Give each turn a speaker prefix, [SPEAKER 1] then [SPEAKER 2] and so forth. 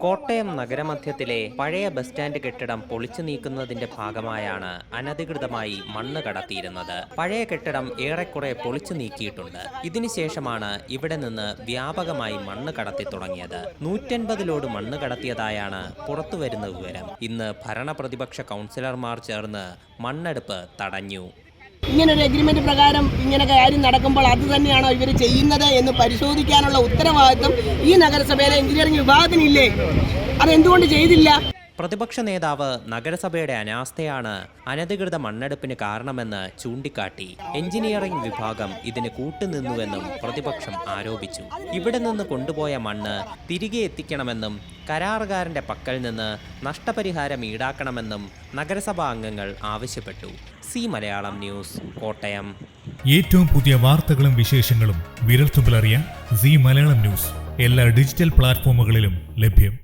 [SPEAKER 1] കോട്ടയം നഗരമധ്യത്തിലെ പഴയ bus stand കെട്ടിടം പൊളിച്ചു നീക്കുന്നതിന്റെ ഭാഗമായാണ് അനധികൃതമായി മണ്ണ് കടത്തിയിരുന്നത്. പഴയ കെട്ടിടം ഏറെക്കുറെ പൊളിച്ചു നീക്കിയിട്ടുണ്ട്. ഇതിനുശേഷമാണ് ഇവിടെ നിന്ന് വ്യാപകമായി മണ്ണ് കടത്തി തുടങ്ങിയത്. നൂറ്റൻപതിലോട് മണ്ണ് കടത്തിയതായാണ് പുറത്തുവരുന്ന വിവരം. ഇന്ന് ഭരണപ്രതിപക്ഷ കൗൺസിലർമാർ ചേർന്ന് മണ്ണെടുപ്പ് തടഞ്ഞു.
[SPEAKER 2] ഇങ്ങനെ ഒരു എഗ്രിമെന്റ് പ്രകാരം ഇങ്ങനെ കാര്യം നടക്കുമ്പോൾ അത് തന്നെയാണോ ഇവർ ചെയ്യുന്നത് എന്ന് പരിശോധിക്കാനുള്ള ഉത്തരവാദിത്വം ഈ നഗരസഭയിലെ എഞ്ചിനീയറിംഗ് വിഭാഗത്തിനില്ലേ? അതെന്തുകൊണ്ട് ചെയ്തില്ല?
[SPEAKER 1] പ്രതിപക്ഷ നേതാവ് നഗരസഭയുടെ അനാസ്ഥയാണ് അനധികൃത മണ്ണെടുപ്പിന് കാരണമെന്ന് ചൂണ്ടിക്കാട്ടി. എഞ്ചിനീയറിംഗ് വിഭാഗം ഇതിന് കൂട്ടുനിന്നുവെന്നും പ്രതിപക്ഷം ആരോപിച്ചു. ഇവിടെ നിന്ന് കൊണ്ടുപോയ മണ്ണ് തിരികെ എത്തിക്കണമെന്നും കരാറുകാരന്റെ പക്കൽ നിന്ന് നഷ്ടപരിഹാരം ഈടാക്കണമെന്നും നഗരസഭാ അംഗങ്ങൾ ആവശ്യപ്പെട്ടു. C Malayalam news Kottayam.
[SPEAKER 3] ഏറ്റവും പുതിയ വാർത്തകളും വിശേഷങ്ങളും വിരൽത്തുമ്പിലറിയാൻ സി മലയാളം ന്യൂസ് എല്ലാ ഡിജിറ്റൽ പ്ലാറ്റ്ഫോമുകളിലും ലഭ്യം.